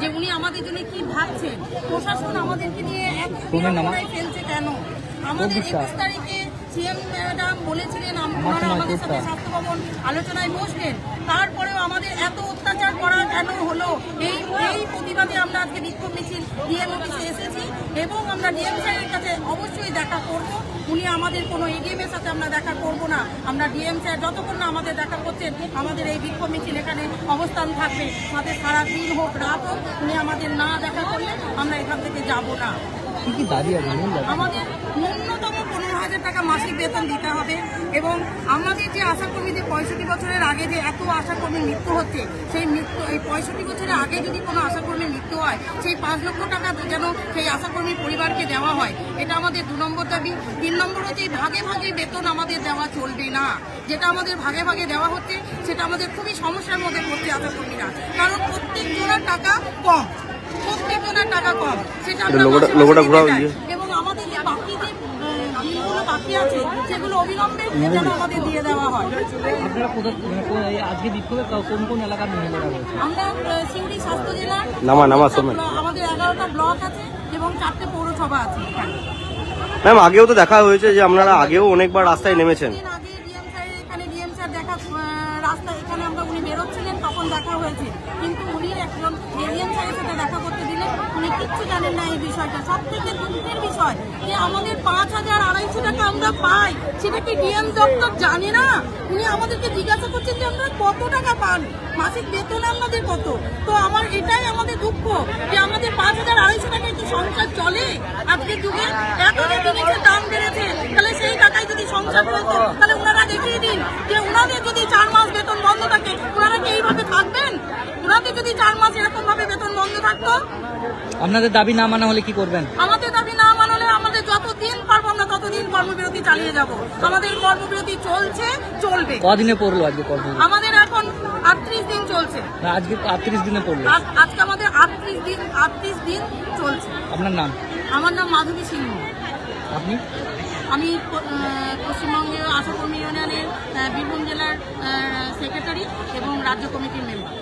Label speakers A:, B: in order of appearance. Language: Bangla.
A: যে উনি
B: আমাদের জন্য কি ভাবছেন? প্রশাসন আমাদেরকে নিয়ে এক ফেলছে কেন? আমাদের একুশ তারিখে সিএম ম্যাডাম বলেছিলেন আমাদের সাথে স্বাস্থ্য ভবন আলোচনায় বসলেন তারপরেও আমাদের এত অত্যাচার আমরা আজকে বিক্ষোভ মিছিল ডিএম অফিসে এসেছি এবং আমরা ডিএম সাহেবের কাছে অবশ্যই দেখা করব। উনি আমাদের কোনো এডিএম এর সাথে আমরা দেখা করব না। আমরা ডিএম স্যার যতক্ষণ না আমাদের দেখা করছেন আমাদের এই বিক্ষোভ মিছিল এখানে অবস্থান থাকবে। আমাদের সারা দিন হোক রাত হোক উনি আমাদের না দেখা করলে আমরা এখান থেকে যাব না? আমাদের ন্যূনতম হাজার টাকা মাসিক বেতন দিতে হবে। এবং আমাদের যে আশাকর্মীদের পঁয়ষট্টি বছরের আগে যে এত আশাকর্মীর মৃত্যু হচ্ছে সেই মৃত্যু এই পঁয়ষট্টি বছরের আগে যদি কোনো আশাকর্মীর মৃত্যু হয় সেই পাঁচ লক্ষ টাকা যেন সেই আশাকর্মীর পরিবারকে দেওয়া হয়। এটা আমাদের দু নম্বর দাবি। তিন নম্বর হচ্ছে ভাগে ভাগে বেতন আমাদের দেওয়া চলবে না। যেটা আমাদের ভাগে ভাগে দেওয়া হচ্ছে সেটা আমাদের খুবই সমস্যার মধ্যে পড়ছে আশাকর্মীরা। কারণ প্রত্যেক প্রত্যেকজনের টাকা কম। প্রত্যেক প্রত্যেকজনের টাকা কম। সেটা আমরা। এবং আমাদের যে বাকি যে আহ, বাকি আছে সেগুলো অবিলম্বে যেন আমাদের দিয়ে দেওয়া হয়।
A: আপনারা কোথা কো- এই আজকে বিক্ষোভে কোন কোন এলাকার
B: আমরা সিউড়ি স্বাস্থ্য জেলার
C: নামা, নামা,
B: একটা
C: সোমেন।
B: ব্লক- আমাদের এগারোটা ব্লক আছে এবং চারটে পৌরসভা আছে
C: ম্যাম আগেও তো দেখা হয়েছে যে আপনারা আগেও অনেকবার রাস্তায় নেমেছেন।
B: দেখা রাস্তা এখানে আমরা উনি বেরোচ্ছিলেন তখন দেখা হয়েছে। কিন্তু উনি একজন সাথে দেখা করতে দিলেন উনি কিচ্ছু জানেন না এই বিষয়টা। সব থেকে দুঃখের বিষয় যে আমাদের পাঁচ হাজার আড়াইশো টাকা আমরা পাই, সেটা কি ডিএম দপ্তর জানে না? উনি আমাদেরকে জিজ্ঞাসা করছেন যে আমরা কত টাকা পান? মাসিক বেতন আমাদের কত? তো আমার এটাই আমাদের দুঃখ যে আমাদের পাঁচ হাজার আড়াইশো টাকায় কি সংসার চলে। আজকের যুগে এত জিনিসের দাম বেড়েছে, তাহলে সেই টাকায় যদি সংসার চলতো, তাহলে ওনারা দেখিয়ে দিন যে ওনাদের যদি চার মাস বেতন বন্ধ থাকে, ওনারা কি এইভাবে থাকবেন? ওনাদের যদি চার মাস এরকম ভাবে বেতন বন্ধ থাকতো?
A: আপনাদের দাবি না মানা হলে কি করবেন?
B: আমাদের দাবি না মানলে আমাদের যতদিন পারব আমরা ততদিন কর্মবিরতি চালিয়ে যাব। আমাদের কর্মবিরতি চলছে চলবে।
A: কদিনে পড়ল আজকে কর্ম
B: আমাদের এখন আটত্রিশ দিন চলছে।
A: না আজকে আটত্রিশ দিনে পড়ল।
B: আজকে আমাদের আটত্রিশ দিন আটত্রিশ দিন চলছে।
A: আপনার নাম?
B: আমার নাম মাধবী সিংহ।
A: আপনি?
B: আমি পশ্চিমবঙ্গের আশাকর্মী ইউনিয়নের বীরভূম জেলার সেক্রেটারি এবং রাজ্য কমিটির মেম্বার।